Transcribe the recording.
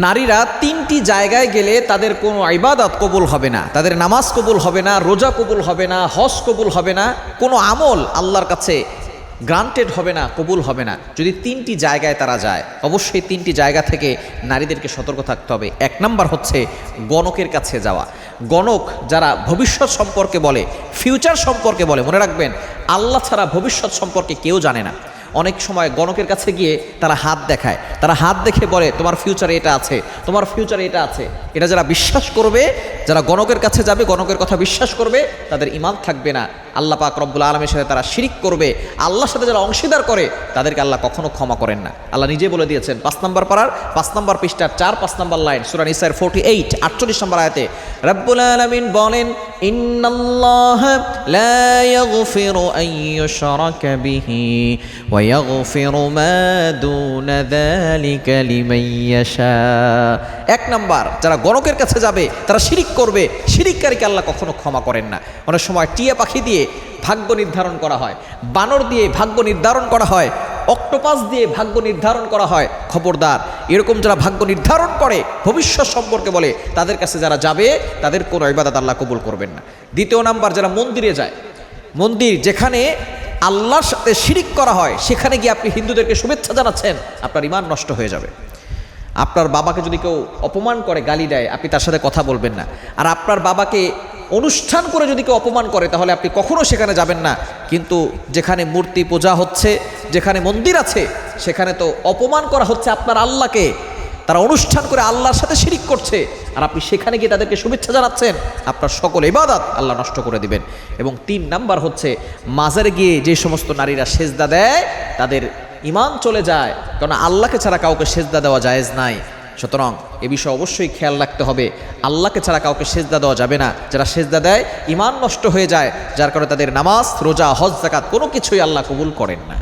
নারীরা তিনটি জায়গায় গেলে তাদের কোনো ইবাদত কবুল হবে না। তাদের নামাজ কবুল হবে না, রোজা কবুল হবে না, হজ কবুল হবে না, কোনো আমল আল্লাহর কাছে গ্রান্টেড হবে না, কবুল হবে না। যদি তিনটি জায়গায় তারা যায়, অবশ্যই তিনটি জায়গা থেকে নারীদেরকে সতর্ক থাকতে হবে। এক নাম্বার হচ্ছে গণকের কাছে যাওয়া। গণক যারা ভবিষ্যৎ সম্পর্কে বলে ফিউচার সম্পর্কে বলে, মনে রাখবেন, আল্লাহ ছাড়া ভবিষ্যৎ সম্পর্কে কেউ জানে না। অনেক সময় গণকের কাছে গিয়ে তারা হাত দেখায়। তারা হাত দেখে বলে, তোমার ফিউচারে এটা আছে, তোমার ফিউচারে এটা আছে। এটা যারা বিশ্বাস করবে, যারা গণকের কাছে যাবে, গণকের কথা বিশ্বাস করবে, তাদের ইমান থাকবে না। আল্লাহ পাক রব্বুল আলমের সাথে তারা শিরিক করবে। আল্লাহর সাথে যারা অংশীদার করে, তাদেরকে আল্লাহ কখনো ক্ষমা করেন না। আল্লাহ নিজে বলে দিয়েছেন, পাঁচ নম্বর পাড়ার, পাঁচ নম্বর পৃষ্ঠার চার, পাঁচ নম্বর লাইন সুরান ইসার ফোর্টি এইট আটচল্লিশ নম্বর আয়তে, রব্বুল আলমিন বলেন ইন্নাল্লাহ লা ইয়াগফিরু আন ইউশরাকা বিহি ওয়া ইয়াগফিরু মা দুনা যালিকা লিমান ইয়াশা এক নাম্বার, যারা গণকের কাছে যাবে, তারা শিরিক করবে। শিরিককারীকে আল্লাহ কখনো ক্ষমা করেন না। অনেক সময় টিয়া পাখি দিয়ে ভাগ্য নির্ধারণ করা হয়, বানর দিয়ে ভাগ্য নির্ধারণ করা হয়। অক্টোপাস দিয়ে ভাগ্য নির্ধারণ করা হয়, খবরদার। এরকম যারা ভাগ্য নির্ধারণ করে, ভবিষ্যৎ সম্পর্কে বলে, তাদের কাছে যারা যাবে, তাদের কোনো ইবাদত আল্লাহ কবুল করবেন না। দ্বিতীয় নাম্বার, যারা মন্দিরে যায়, মন্দির যেখানে আল্লাহর সাথে শিরিক করা হয়, সেখানে গিয়ে আপনি হিন্দুদেরকে শুভেচ্ছা জানাচ্ছেন, আপনার ইমান নষ্ট হয়ে যাবে। আপনার বাবাকে যদি কেউ অপমান করে, গালি দেয়, আপনি তার সাথে কথা বলবেন না। আর আপনার বাবাকে অনুষ্ঠান করে যদি কেউ অপমান করে, তাহলে আপনি কখনো সেখানে যাবেন না। কিন্তু যেখানে মূর্তি পূজা হচ্ছে যেখানে মন্দির আছে, সেখানে তো অপমান করা হচ্ছে আপনার আল্লাহকে। তারা অনুষ্ঠান করে আল্লাহর সাথে শিরিক করছে। আর আপনি সেখানে গিয়ে তাদেরকে শুভেচ্ছা জানাচ্ছেন। আপনার সকল ইবাদত আল্লাহ নষ্ট করে দিবেন। এবং তিন নাম্বার হচ্ছে, মাজারে গিয়ে যে সমস্ত নারীরা সেজদা দেয়, তাদের ইমান চলে যায়। কারণ আল্লাহকে ছাড়া কাউকে সেজদা দেওয়া জায়েজ নাই। সুতরাং এ বিষয়ে অবশ্যই খেয়াল রাখতে হবে। আল্লাহকে ছাড়া কাউকে সেজদা দেওয়া যাবে না। যারা সেজদা দেয় ইমান নষ্ট হয়ে যায়। যার কারণে তাদের নামাজ, রোজা, হজ জাকাত কোনো কিছুই আল্লাহ কবুল করেন না।